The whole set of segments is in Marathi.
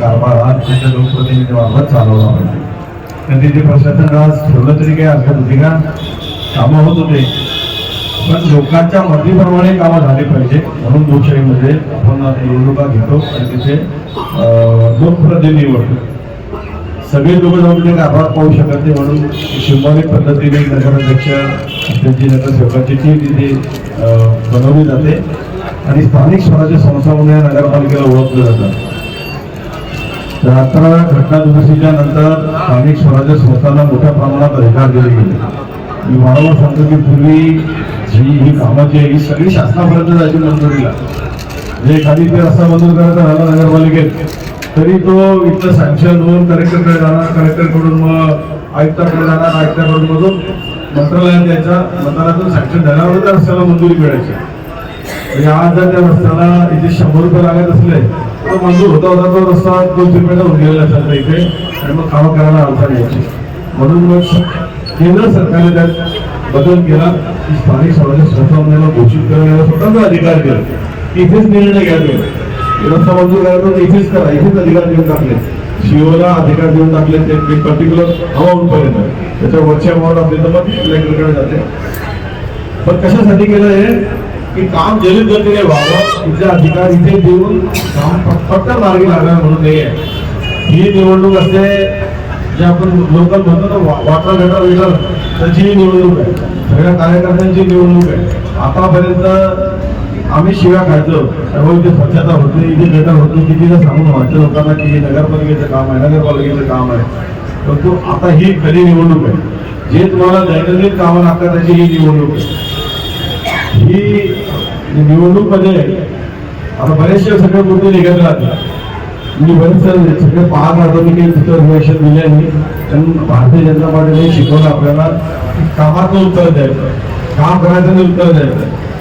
कारभार हा त्याच्या लोकप्रतिनिधीमार्फत चालवला पाहिजे आणि तिथे प्रशासन आज ठेवलं तरी काही हरकत होती का? कामं होत होते. पण लोकांच्या मर्जीप्रमाणे कामं झाली पाहिजे. म्हणून लोकशाहीमध्ये आपण निवडणुका घेतो आणि तिथे अं, लोकप्रतिनिधी निवडतो सगळे लोक जाऊन ते कारभार पाहू शकत नाही म्हणून सिंबॉलिक पद्धतीने नगराध्यक्ष त्यांची नगरसेवकाची टीम तिथे अं, बनवली जाते. आणि स्थानिक स्वराज्य संस्था म्हणून या नगरपालिकेला ओळखलं जातं. तर घटना दुरुस्तीच्या नंतर स्थानिक स्वराज्य संस्थांना मोठ्या प्रमाणात अधिकार दिले गेले. मी वारंवार सांगतो की पूर्वी जी ही कामाची आहे ही सगळी शासनापर्यंत जायची मंजुरीला म्हणजे एखादी ते रस्ता मंजूर करायचा झाला नगरपालिकेत तरी तो इथलं सँक्शन होऊन कलेक्टरकडे जाणार कलेक्टरकडून मग आयुक्ताकडे जाणार आयुक्ताकडून मधून मंत्रालयात द्यायचा मंत्रालयातून सँक्शन झाल्यावर त्या रस्त्याला मंजुरी मिळायची. म्हणजे आज जर त्या रस्त्याला इथे शंभर रुपये लागत असले तो मंजूर होता होता तो रस्ता दोनशे रुपयाचा होऊन गेलेला असायचा इथे. आणि मग कामं करायला अडचण यायची म्हणून मग केंद्र सरकारने त्यात बदल केला. की स्थानिक स्वराज्य संस्थांना घोषित करण्याचा स्वतंत्र अधिकार दिला. इथेच निर्णय घ्यावे रस्ता मंजूर करायचा इथेच करा. इथेच अधिकार देऊन टाकले. शिओला अधिकार देऊन टाकले. ते एक पर्टिक्युलर अमाऊंट पर्यंत. त्याच्या वरच्या अमाऊंट आपली तर मग कलेक्टरकडे जाते. पण कशासाठी केलं हे? की काम जलद गतीने व्हावं इथले अधिकार इथे देऊन काम फ- फक्त मार्गी लागणार म्हणून नाही आहे. ही निवडणूक असते जे आपण लोकल म्हणतो ना वा- वाटर गटर वेटर त्याची ही निवडणूक आहे. सगळ्या कार्यकर्त्यांची निवडणूक आहे. आतापर्यंत आम्ही शिव्या खायचो. त्यामुळे इथे स्वच्छता होते इथे गटर होते तिथे सांगून व्हायचं लोकांना की हे नगरपालिकेचं काम आहे नगरपालिकेचं काम आहे. परंतु आता ही खरी निवडणूक आहे. जे तुम्हाला दैनंदिन कामं लागतात त्याची ही निवडणूक आहे. ही निवडणूकमध्ये आता बरेचसे सगळे मुद्दे निघत राहतात मी बरेच सगळे पाहत राहतो की काही तिथं रिएक्शन दिले नाही पण भारतीय जनता पार्टीने शिकवलं आपल्याला कामाचं उत्तर द्यायचं. काम करायचं उत्तर द्यायचं.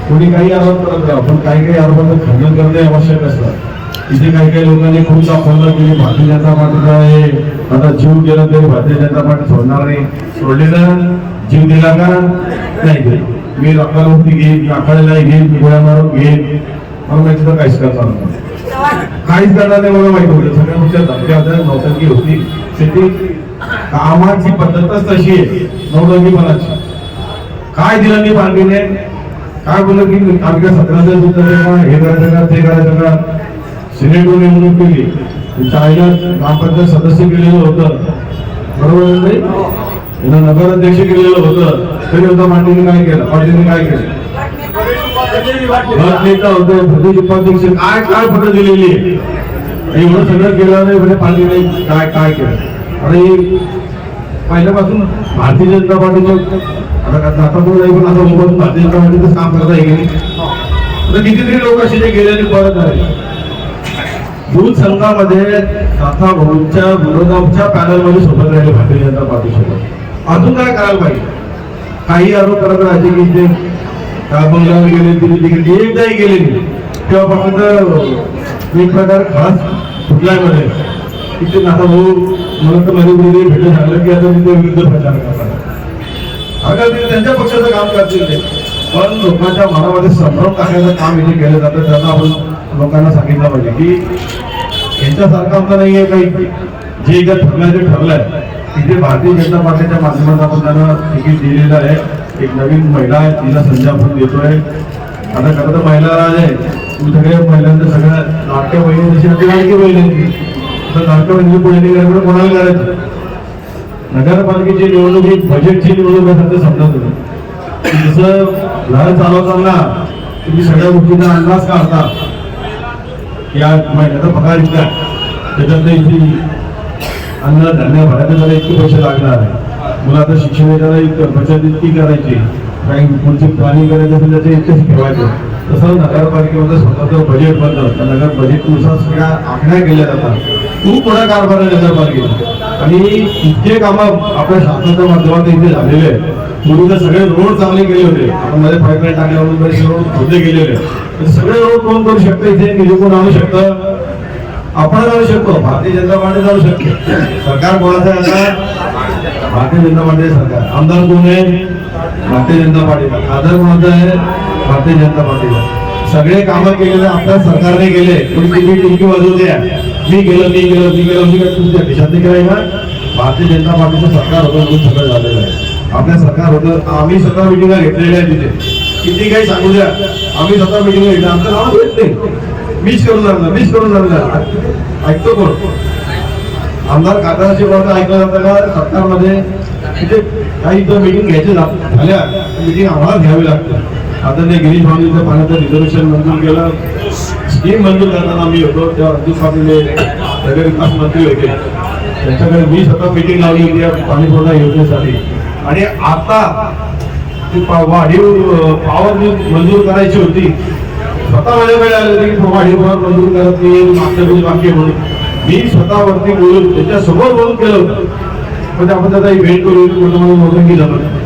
कोणी काही आरोप करत राहा पण काही काही आरोपांचं खंडन करणे आवश्यक असतं. इथे काही काही लोकांनी खूप दाखवलं की भारतीय जनता पार्टीचा हे आता जीव गेला तरी भारतीय जनता पार्टी सोडणार नाही. सोडले तर जीव दिला का? नाही दिला. मी रक्तावरती घेईन मी आखाड्याला घेईन मी गोळ्या मारून घेईन मला माहिती तर काहीच करता काहीच करणार नाही मला माहिती होतं सगळ्या गोष्टी धमक्या होत्या नौटंकी होती शेती कामाची पद्धतच तशी आहे नौटंकीपणाची काय दिलं मी पार्टीने काय बोललं की आमच्या सतराचं दूध का हे करायचं का ते करायचं का सिनेटवर निवडणूक केली चायना ग्रामपंचायत सदस्य केलेलं होतं बरोबर नाही यांना नगराध्यक्ष केलेलं होतं तरी होता पार्टीने काय केलं? पार्टीने काय केलं? नेता होते प्रदेश उपाध्यक्ष काय काय दिलेली? एवढं सगळं केलं नाही म्हणजे पार्टीने काय काय केलं? आणि पहिल्यापासून भारतीय जनता पार्टीचे आता पण नाही पण आता उभारून भारतीय जनता पार्टीचं काम करता येईल तर कितीतरी लोक असे जे गेले आणि परत आले. दूध संघामध्ये काथा भाऊच्या विरोधाच्या पॅनलमध्ये सोबत राहिले भारतीय जनता पार्टी सोबत अजून काय करायला पाहिजे? काही आरोप करत असे की ते बंगाल बंगल्यावर गेले दिल्ली तिकडे. एकदाही गेले नाही. तेव्हापासून तर एक प्रकार खास फुटलायमध्ये. तिथे नाथा भाऊ मला तर मध्ये मध्ये भेटून सांगलं की आता तिथे विरुद्ध प्रचार करणार. अगं ते त्यांच्या पक्षाचं काम करतील ते. पण लोकांच्या मनामध्ये संभ्रम टाकायचं काम इथे केलं जातं. त्यांना आपण लोकांना सांगितलं पाहिजे की यांच्यासारखं आमचं नाहीये काही. जे एकदा ठरलंय ते ठरलंय. तिथे भारतीय जनता पार्टीच्या माध्यमातून आपण त्यांना तिकीट दिलेलं आहे. एक नवीन महिला आहे तिला संधी आपण देतोय. आता खरं तर महिला राज आहे. तू सगळ्या महिलांचं सगळ्या नाट्य बहिणी जशी आपली लाडकी बहिणी तर नाट्य बहिणी पुढे करायचं कोणाला करायचं? नगरपालिकेची निवडणूक ही बजेटची निवडणूक आहे सध्या समजत तुम्ही. जसं घर चालवताना तुम्ही सगळ्या गोष्टींचा अंदाज काढता. या महिन्याचा पगार इतका आहे. त्याच्यातलं इथे अन्न धान्य भरायला त्याला इतके पैसे लागणार आहे. मुलाचं शिक्षण याच्याला इतकं बचत इतकी करायची. काही पुढची प्लॅनिंग करायचं असेल त्याचे इतकेच ठेवायचं. तसं नगरपालिकेमध्ये स्वतःचं बजेट बनतं त्या नगर बजेटनुसार सगळ्या आखण्या केल्या जातात. खूप मोठा कारभार आहे नगरपालिकेचा. आणि इतके कामं आपल्या शासनाच्या माध्यमातून इथे झालेले आहेत. पूर्वी तर सगळे रोड चांगले गेले होते. आपण मध्ये पाईपलाईन टाकल्यावर बरेचसे रोड खोदले गेलेले सगळे रोड कोण करू शकतं? इथे निधी कोण आणू शकतं? आपण जाऊ शकतो भारतीय जनता पार्टी जाऊ शकतो. सरकार कोणाचं आहे आता? भारतीय जनता पार्टी सरकार. आमदार कोण आहे? भारतीय जनता पार्टीला खासदार कोणाचं आहे? भारतीय जनता पार्टीला सगळे कामं केलेले आपल्या सरकारने केले. तुम्ही टिकी टिकी वाजवू द्या. मी गेलो मी गेलो मी गेलो मी काय तुमच्या देशात देखील भारतीय जनता पार्टीचं सरकार होतं म्हणून सगळं झालेलं आहे. आपल्या सरकार होतं. आम्ही स्वतः मिटिंगा घेतलेल्या आहे तिथे. किती काही सांगू द्या. आम्ही स्वतः मिटिंग घेतल्या. आमचं नाव घेत नाही. मीच करून जाणार मीच करून जाणार ऐकतो कोण? आमदार खासदाराची बाबत ऐकलं जातं का सत्तामध्ये तिथे काही जर मिटिंग घ्यायची झाल्या. मिटिंग आम्हाला घ्यावी लागते. आता ते गिरीश भाऊनीचं पाण्याचं रिझर्वेशन मंजूर केलं. स्कीम मंजूर करताना आम्ही होतो तेव्हा रणजित पाटील नगरविकास मंत्री होते. त्यांच्याकडे मी स्वतः मिटिंग लावली होती या पाणीपुरवठा योजनेसाठी. आणि आता वाढीव पावर मंजूर करायची होती. स्वतः माझ्याकडे आले होते की वाढीव पॉवर मंजूर करत नाही मागचं बिल बाकी म्हणून मी स्वतःवरती बोलून त्याच्यासमोर बोलून केलं होतं. पण आपण त्याचा इव्हेंट करून म्हणून मला मोठं केलं होतं.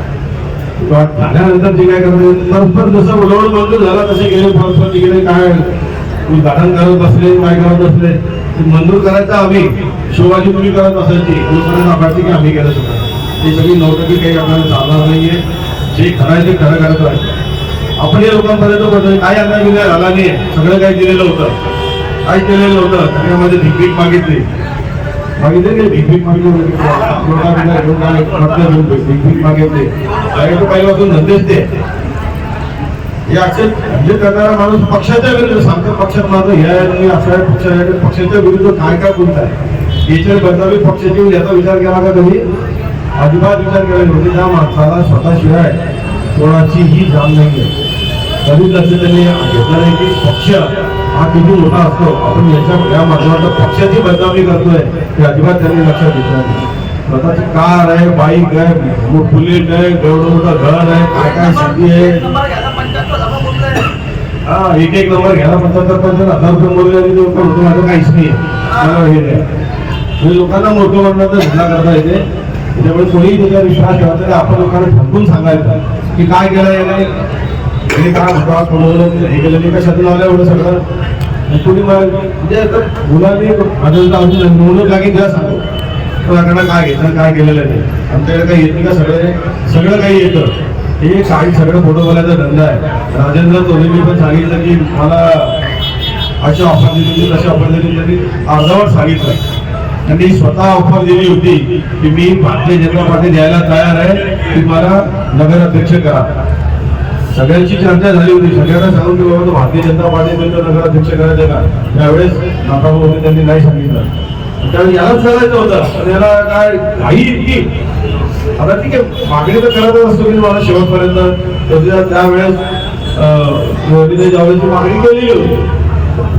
झाल्यानंतर जे काय करते परस्पर जसं लोड मंजूर झाला तसे गेले परस्पर तिकडे काय? उद्घाटन करत बसले काय करत बसले? मंजूर करायचा आम्ही. शिवाजी तुम्ही करत असायची लोकांना दाखवायची की आम्ही करत होतो ते सगळी नौटकी काही आपल्याला चालणार नाहीये. जे खरं आहे ते खरं करत राहायचं. आपण या लोकांपर्यंत बदल काय अन्याय बिन्याय झाला नाही सगळं काही दिलेलं होतं. काय केलेलं होतं. सगळ्यामध्ये भिकभिक मागितली. मागितले की भिकभिक मागितली भिकभिक मागितली. डायरेक्ट पहिल्यापासून धंदेच ते हे अक्षर म्हणजे करणारा माणूस पक्षाच्या विरुद्ध सांगतो. पक्षात माझं हे आहे मी असं पक्ष पक्षाच्या विरुद्ध काय काय बोलत आहे? याच्या बदलावी पक्षाची याचा विचार केला का कधी अजिबात विचार केला नाही. म्हणजे त्या माणसाला स्वतःशिवाय कोणाचीही जाण नाही आहे नवीन लक्ष त्यांनी घेतलं नाही की पक्ष हा किती मोठा असतो. आपण याच्या या माध्यमातून पक्षाची बदनामी करतोय हे अजिबात त्यांनी लक्षात घेतलं नाही. स्वतःची कार आहे बाईक आहे बुलेट आहे एवढं मोठं घर आहे काय काय शेती आहे? हा एक एक नंबर घ्यायला पंच्याहत्तर पंच्याहत्तर हजार रुपये बोलले आणि लोक होतो माझं काहीच नाही. मला हे नाही. म्हणजे लोकांना मोठं म्हणण्याचा धंदा करता येते. त्यामुळे कोणीही त्याच्यावर विश्वास ठेवायचा नाही. आपण लोकांना ठरवून सांगायचं की काय केलं नाही हे काय म्हणतो? कोणाला हे केलं नाही कशातून लावलं एवढं सगळं? आणि मला- म्हणजे आता मुलांनी माझं अजून निवडणूक लागेल तेव्हा सांगू? तुझ्याकडनं काय घेतलं काय केलेलं नाही. आमच्याकडे काही येत नाही का सगळं? सगळं काही येतं. हे काही सगळं फोटो धंदा आहे. राजेंद्र चौधरी पण सांगितलं की मला अशी ऑफर दिली होती तशी ऑफर दिली त्यांनी अर्धवट सांगितलं. त्यांनी स्वतः ऑफर दिली होती की मी भारतीय जनता पार्टी द्यायला तयार आहे. की मला नगराध्यक्ष करा. सगळ्यांची चर्चा झाली होती. सगळ्यांना सांगून की बाबा भारतीय जनता पार्टीचा नगराध्यक्ष करायचं का? त्यावेळेस नाताभाऊ होते त्यांनी नाही सांगितलं. त्यावेळेस यालाच करायचं होतं. पण याला काय घाई इतकी. आता ठीक आहे मागणी तर करतच असतो की मला शेवटपर्यंत. त्यावेळेस विजय जावडेची मागणी केलेली होती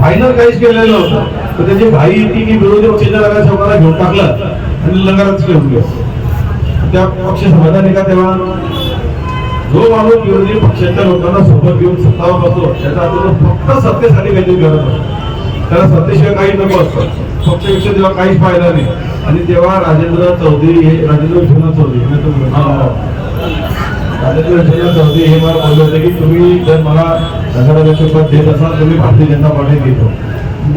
फायनल काहीच केलेलं नव्हतं. तर त्याची घाई इतकी की विरोधी पक्षाच्या नगरसेवकाला घेऊन टाकलं आणि नगरात घेऊन गेलं. त्या पक्ष समाधानी का तेव्हा? जो माणूस विरोधी पक्षाच्या लोकांना सोबत घेऊन सत्तावर बसतो त्याचा तो फक्त सत्तेसाठी काहीतरी करत असतो. त्याला सत्तेशिवाय काही नको असतं. पक्षपेक्षा तेव्हा काहीच फायदा नाही. आणि तेव्हा राजेंद्र चौधरी हे राजेंद्र विश्वनाथ चौधरी. राजेंद्र विश्वनाथ चौधरी हे मला बोलले होते की तुम्ही जर मला नगराध्यक्ष पद देत असाल तर मी भारतीय जनता पार्टीत घेतो.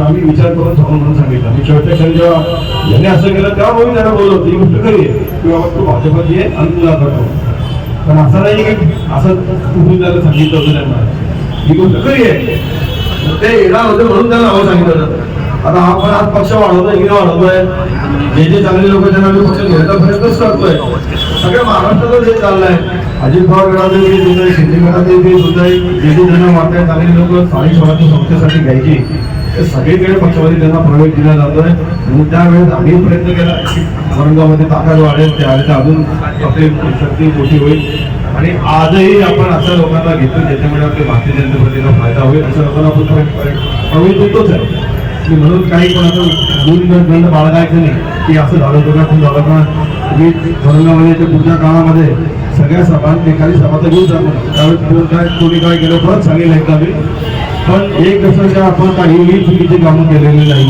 आम्ही विचार करून सांगून म्हणून सांगितलं. मी शेवटच्या क्षणी जेव्हा यांनी असं केलं तेव्हा मी त्यांना बोललो होतो ही गोष्ट खरी आहे की बाबा तू भाजपात ये आणि तुला करतो. पण असं नाही की असं कुठून त्याला सांगितलं होतं त्यांना. ही गोष्ट खरी आहे. ते येणार होते म्हणून त्यांना हवं सांगितलं होतं. आता आपण आज पक्ष वाढवतोय इकडे वाढवतोय. जे जे चांगले लोक त्यांना आम्ही पक्ष घ्यायचा प्रयत्नच करतोय. सगळ्या महाराष्ट्रातच हे चाललंय अजित पवार गटाचे जे सुद्धा आहे, शिंदे गटाचे सुद्धा जे जे त्यांना वाटतंय चांगले लोक स्थानिक स्वराज्य संस्थेसाठी घ्यायची. ते सगळीकडे पक्षामध्ये त्यांना प्रवेश दिला जातोय म्हणून त्यावेळेस आम्ही प्रयत्न केला की औरंगाबादमध्ये ताकद वाढेल त्यावेळेस अजून आपली शक्ती मोठी होईल. आणि आजही आपण अशा लोकांना घेतो ज्याच्यामुळे आपल्या भारतीय जनता पार्टीला फायदा होईल अशा लोकांना आपण प्रवेश देतोच आहे. की म्हणून काही कोणाचं गुण गंध बाळगायचं नाही की असं झालं होतं का खूप झालं का. तुम्ही औरंगाबाद ते पुढच्या काळामध्ये सगळ्या सभा एखादी सभा तर घेऊन जातो त्यावेळेस कोण काय कोणी काय केलं परत सांगेल एकदा मी. पण एक दशकच्या आपण काहीही चुकीचे कामं केलेली नाही.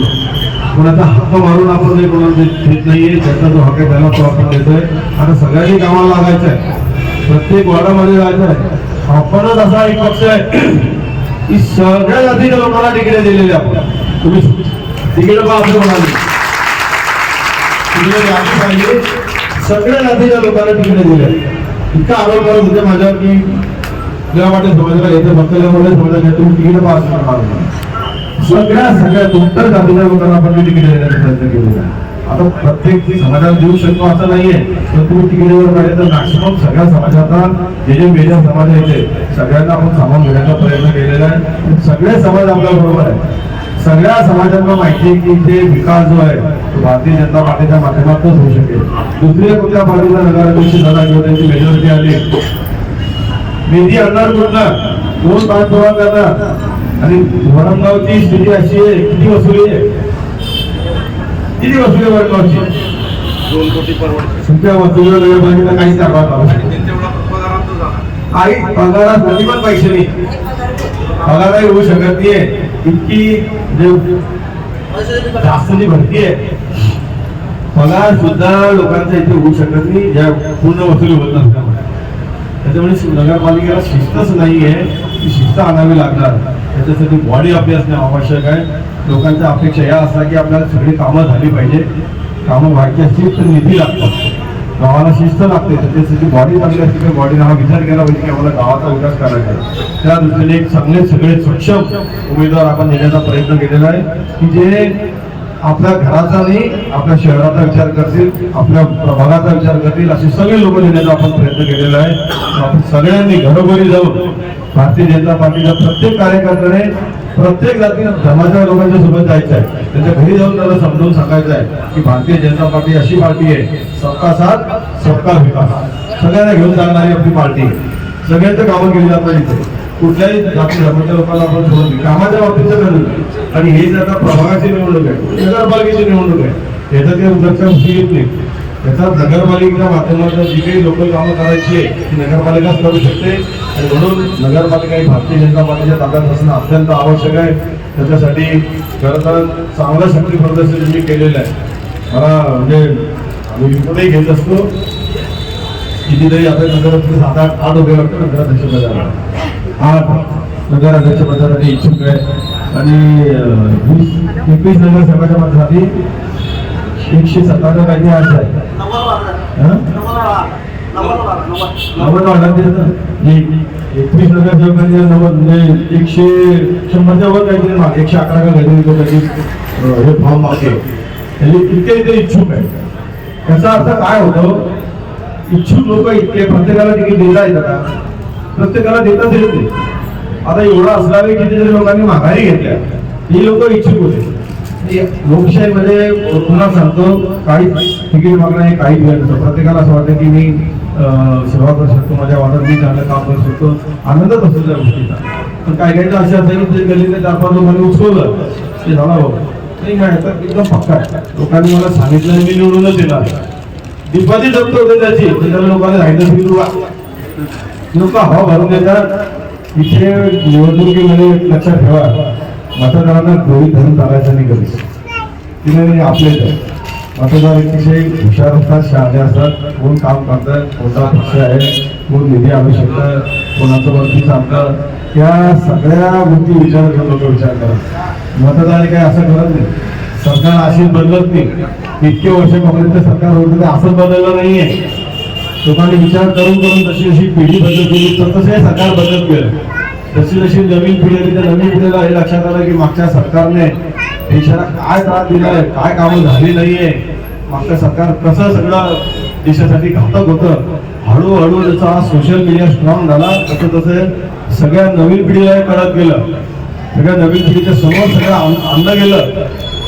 कोणाचा हक्क मारून आपण काही कोणाला देत नाहीये त्याचा जो हक्क त्याला तो आपण देतोय. आता सगळ्यांनी कामाला लागायचं आहे. प्रत्येक वाडामध्ये जायचं आहे. आपणच असा एक पक्ष आहे की सगळ्या जातीच्या लोकांना तिकडे दिलेले आपण. तुम्ही तिकडे पहा असं म्हणाले. तिकडे पाहिजे. सगळ्या जातीच्या लोकांना तिकडे दिले इतका आरोप करत होते माझ्यावर की तुला वाटेल समाजाला येते भक्तल्यामुळे समाजाला तुम्ही तिकीट पास करणार सगळ्या सगळ्या दुप्तर जातीच्या लोकांना आपण तिकीट देण्याचा प्रयत्न केलेला आता प्रत्येक समाजाला देऊ शकतो असं नाहीये पण तुम्ही तिकीटवर पाहिजे तर मॅक्सिमम सगळ्या समाजाचा जे जे वेगळ्या समाज येते सगळ्यांना आपण सामावून घेण्याचा प्रयत्न केलेला आहे. सगळे समाज आपल्या बरोबर आहे. सगळ्या समाजांना माहिती आहे की ते विकास जो आहे तो भारतीय जनता पार्टीच्या माध्यमातूनच होऊ शकेल. दुसऱ्या कुठल्या पार्टीचा नगराध्यक्ष झाला किंवा त्यांची मेजॉरिटी आली निधी आणणार कुठला? कोण पाठपुरावा करणार? आणि वरणगावची स्थिती अशी आहे किती वसुली आहे? किती वसुली आहे वरणगावची दोन कोटी परवडते. तुमच्या नगरपालिकेला काहीच कारभार काही पगारात कधी पण पैसे नाही. पगारही होऊ शकत नाहीये. इतकी जे जास्तची भरती आहे पगार सुद्धा लोकांचा इथे होऊ शकत नाही ज्या पूर्ण वसुली होत नसल्यामुळे त्याच्यामुळे नगरपालिकेला शिस्तच नाही आहे ती शिस्त आणावी लागणार. त्याच्यासाठी बॉडी आपली असणे आवश्यक आहे. लोकांच्या अपेक्षा या असतात की आपल्याला सगळी कामं झाली पाहिजे. कामं व्हायची असतील तर निधी लागतात गावाला शिस्त लागते त्याच्यासाठी बॉडी चांगली असते तर बॉडीने हा विचार केला पाहिजे की आम्हाला गावाचा विकास करायचा आहे. त्या दृष्टीने एक चांगले सगळे सक्षम उमेदवार आपण देण्याचा प्रयत्न केलेला आहे की जे आपल्या घराचा नाही आपल्या शहराचा विचार करतील आपल्या प्रभागाचा विचार करतील असे सगळे लोक देण्याचा आपण प्रयत्न केलेला आहे. आपण सगळ्यांनी घरोघरी जाऊन भारतीय जनता पार्टीच्या प्रत्येक कार्यकर्त्याने प्रत्येक जाती धर्माच्या लोकांच्या सोबत जायचं आहे. त्यांच्या घरी जाऊन त्याला समजावून सांगायचं आहे की भारतीय जनता पार्टी अशी पार्टी आहे सबका साथ सबका विकास. सगळ्यांना घेऊन जाणारी आपली पार्टी आहे. सगळ्यांचं कामं केली जातात इथे. कुठल्याही जाती धर्माच्या लोकांना आपण सोडत नाही. कामाच्या बाबतीत गरज आणि हे जर आता प्रभागाची निवडणूक आहे नगरपालिकेची निवडणूक आहे याच्यात काही उद्या येत नाही. त्याचा नगरपालिकेच्या माध्यमातून जी काही लोकल कामं करायची आहे ती नगरपालिकाच करू शकते. आणि म्हणून नगरपालिका ही भारतीय जनता पार्टीच्या ताब्यात असणं अत्यंत आवश्यक आहे. त्याच्यासाठी खरं तर चांगलं शक्ती प्रदर्शन मी केलेलं आहे. मला म्हणजे आम्ही विकतही घेत असतो. कितीतरी आता नगर सात आठ आठ उभे लागतो नगराध्यक्ष आठ नगराध्यक्ष पदासाठी इच्छुक आहे आणि वीस एकवीस नगरसेवकाच्या पदासाठी एकशे सत्तावन्न काहीतरी आठ आहे? नव्वद ना जे एकवीस नगरसेवकांनी नव्वद म्हणजे एकशे शंभरच्या वर काहीतरी मागे एकशे अकरा का काहीतरी तो काहीतरी हे फॉर्म मागे. म्हणजे इतके इथे इच्छुक आहे याचा अर्थ काय होतो? इच्छुक लोक इतके प्रत्येकाला तिकीट देता येतं का प्रत्येकाला देताच येत नाही. आता एवढं असणारे कितीतरी लोकांनी माघारी घेतल्या. ही लोक इच्छुक होते. लोकशाहीमध्ये पुन्हा सांगतो काही तिकीट मागणं हे काही वेळ नसतं. प्रत्येकाला असं वाटतं की मी सेवा करू शकतो माझ्या वाटत मी चांगलं काम करू शकतो. आनंदच असतो त्या गोष्टीचा. पण काही काही असे असेल ते गल्लीतले चार पाच लोकांनी उचलवलं ते झाला बाबा. नाही काय तर एकदम पक्का आहे. लोकांनी मला सांगितलं मी निवडूनच येणार. डिपॉझिट जप्त होते त्याची त्याच्या लोकांना राहिलं की लोक हवा हो, भरून देतात इथे निवडणुकीमध्ये लक्षात ठेवा. मतदारांना गृहित धरून चालायचं नाही कधी. तिने आपले आपलेच मतदार अतिशय हुशार असतात शहाणे असतात. कोण काम करतात कोणता पक्ष आहे कोण निधी आवश्यकता कोणाचं वरती चालतं. त्या सगळ्या गोष्टी विचार करून लोक विचार करतात मतदार काय असं करत नाही. सरकार अशीच बदलत नाही. इतके वर्ष काँग्रेसचं सरकार होतं ते असं बदललं नाहीये. लोकांनी विचार करून करून जशी जशी पिढी बदलत गेली तर तसे सरकार बदलत गेलं जशी जशी नवीन पिढी आली त्या नवीन पिढीला हे लक्षात आलं की मागच्या सरकारने देशाला काय त्रास दिलाय काय कामं झाली नाहीये. मागचं सरकार कसं सगळं देशासाठी घातक होतं. हळूहळू जसा सोशल मीडिया स्ट्रॉंग झाला तसं तसं सगळ्या नवीन पिढीला कळत गेलं सगळ्या नवीन पिढीच्या समोर सगळं आण- आणलं गेलं.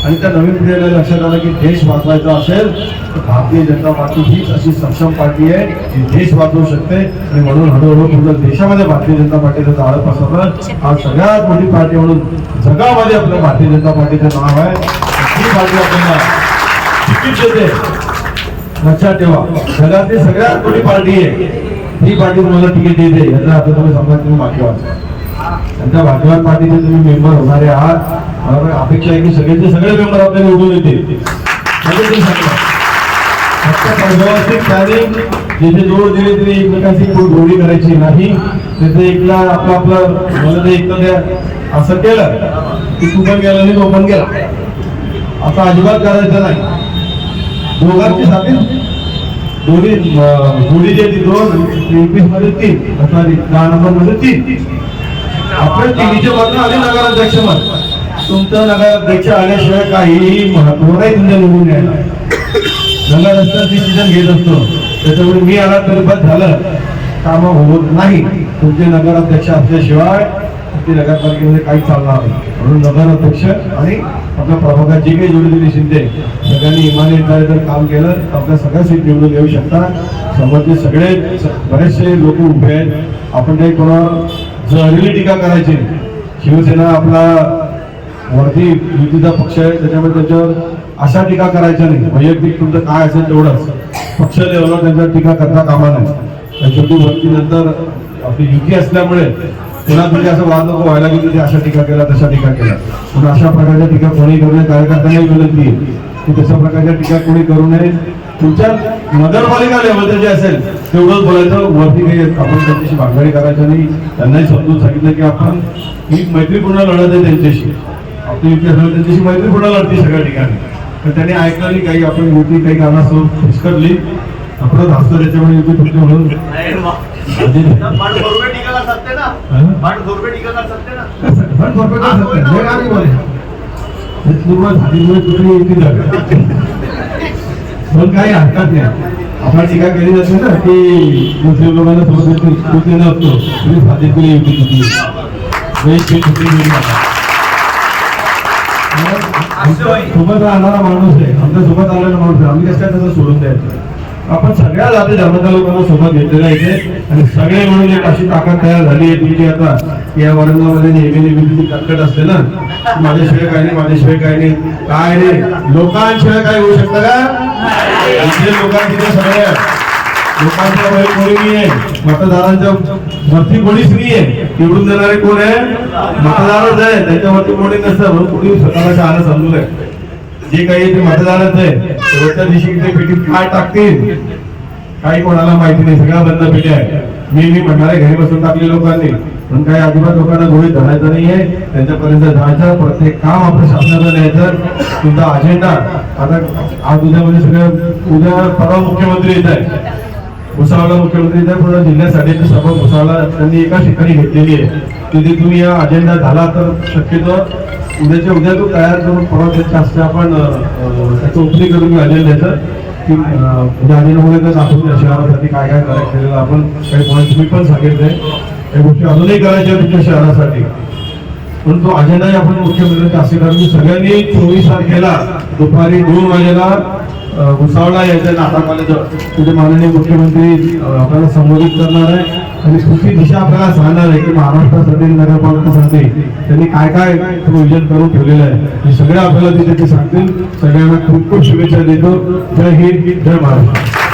आणि त्या नवीन पिढीला लक्षात आलं की देश वाचवायचा असेल तर भारतीय जनता पार्टी हीच अशी सक्षम पार्टी आहे जी देश वाचवू शकते. आणि म्हणून हळूहळू पूर्ण देशामध्ये भारतीय जनता पार्टीचं जाळं पसरलं. आज सगळ्यात मोठी पार्टी म्हणून जगामध्ये आपल्या भारतीय जनता पार्टीचं नाव आहे. ही पार्टी आपल्याला तिकीट देते लक्षात ठेवा जगातली सगळ्यात मोठी पार्टी आहे. ही पार्टी तुम्हाला तिकीट देते. याचा अर्थ तुम्ही समजा तुम्ही भाग्यवान वाचा त्या भाग्यवान पार्टीचे तुम्ही मेंबर होणारे आहात. मला अपेक्षा आहे की सगळ्यांचे सगळे मेंबर आपल्याला निवडून येतील. फक्त प्रभावाची प्लॅनिंग जिथे जोड दिले तरी एकमेकांची खूप गोडी करायची नाही. तिथे एकला आपलं आपलं मला एकदा एकटं द्या. असं केलं की तू पण गेला नाही तो पण गेला. आता अजिबात करायचं नाही. दोघांची साथी दोन्ही अं, जोडी जे ती दोन एकवीसमध्ये तीन सॉरी दहा नंबरमध्ये तीन. आपण तिन्हीच्या मधनं आले नगराध्यक्ष मत तुमचं नगराध्यक्ष आल्याशिवाय काहीही महत्त्व नाही तुमच्या निवडून यायला. नगर रस्ता डिसिजन घेत असतो. त्याच्यामुळे मी आला तरी बस झालं. कामं होत नाही. तुमचे नगराध्यक्ष असल्याशिवाय ते नगरपालिकेमध्ये काही चालणार नाही. म्हणून नगराध्यक्ष आणि आपल्या प्रभागात जे काही जोडलेली शिंदे सगळ्यांनी इमाने जर काम केलं तर आपल्या सगळ्या सीट निवडून येऊ शकता समोरचे सगळे बरेचसे लोक उभे आहेत. आपण काही कोणावर जहरीली टीका करायची शिवसेना आपला वरती युतीचा पक्ष आहे त्याच्यामुळे त्याच्यावर अशा टीका करायच्या नाही. वैयक्तिक तुमचं काय असेल तेवढंच. पक्ष लेवलवर त्यांच्यावर टीका करता कामा नाही त्याच्यातून वरती नंतर आपली युती असल्यामुळे पुन्हा तुम्ही असं वाद नको व्हायला की तुम्ही अशा टीका केला तशा टीका केला पण अशा प्रकारच्या टीका कोणी करू नये कार्यकर्त्यांनाही विनंती आहे की तशा प्रकारच्या टीका कोणी करू नये. तुमच्या नगरपालिका लेवलचं जे असेल तेवढंच बोलायचं वरती काही आपण त्यांच्याशी भागदारी करायचं नाही. त्यांनाही समजून सांगितलं की आपण ही मैत्रीपूर्ण लढत आहे त्यांच्याशी. आपली युती असेल त्यांच्याशी मैत्रीपूर्ण लढती सगळ्या ठिकाणी. तर त्यांनी ऐकलं काही आपण युती काही कारणास्तव फिसकटली. आपण हसतो त्याच्यामुळे युती तुमची म्हणून. पण काही हरकत नाही. आपण टीका केली जाते ना की मुस्लिम लोकांना सोबत नसतो तुम्ही युती केली आहे. आमच्यासोबत राहणारा माणूस आहे. आमच्यासोबत आलेला माणूस आहे. आम्ही कसं काय त्याचं सोडून द्यायचं? आपण सगळ्या जाती धर्माच्या लोकांना सोबत घेतलेलं इथे. आणि सगळे म्हणून एक अशी ताकद तयार झाली आहे तुमची आता या वरंगामध्ये नेहमी नेहमी कटकट असते ना. माझ्याशिवाय काय नाही माझ्याशिवाय काय नाही. काय नाही. लोकांशिवाय काय होऊ शकतं का? इथे लोकांची सगळ्या लोकांच्या वय कोणी नाही आहे. मतदारांच्या भरती कोणीच नाही आहे. निवडून देणारे कोण आहे? मतदारच आहे त्याच्यावरती कोणी नसतं. म्हणून कोणी स्वतःला शहाणं समजू नये जे काही ते मतदारच आहे. रोजच्या दिवशी ते पेटीत काय टाकतील? काही कोणाला माहिती नाही. सगळ्या बंद पेटी आहे मी मी म्हणणारे घरी बसून टाकले लोकांनी. पण काही अजिबात लोकांना गोळीत धरायचं नाहीये. त्यांच्यापर्यंत जायचं प्रत्येक काम आपल्या शासनाचं न्यायचं तुमचा अजेंडा आता आज उद्यामध्ये सगळं उद्या परवा मुख्यमंत्री येत आहे भुसावळला मुख्यमंत्री येत आहे पूर्ण जिल्ह्यासाठी सभा भुसावळला त्यांनी एका ठिकाणी घेतलेली आहे. तिथे तुम्ही या अजेंडा झाला तर शक्यतो उद्याच्या उद्या तो तयार करून परवा त्याच्या हस्ते आपण त्याचं ओपनिंग करून अजेंड्याचं की अं, म्हणजे तर दाखवून द्या शहरासाठी काय काय करायचं आपण काही पॉईंट मी पण सांगितले या गोष्टी अजूनही करायच्या तुमच्या शहरासाठी. पण तो अजेंडाही आपण मुख्यमंत्र्यांच्या हस्ते कारण सगळ्यांनी चोवीस तारखेला दुपारी दोन वाजेला अ, भुसावळला यायचं नाथा कॉलेज तुझे माननीय मुख्यमंत्री आपल्याला संबोधित करणार आहे. आणि सुखी दिशा आपल्याला सांगणार आहे की महाराष्ट्रासाठी नगरपालिकेसाठी त्यांनी काय काय नियोजन करून ठेवलेलं आहे. हे सगळं आपल्याला तिथे ते सांगतील. सगळ्यांना खूप खूप शुभेच्छा देतो. जय हिंद जय महाराष्ट्र.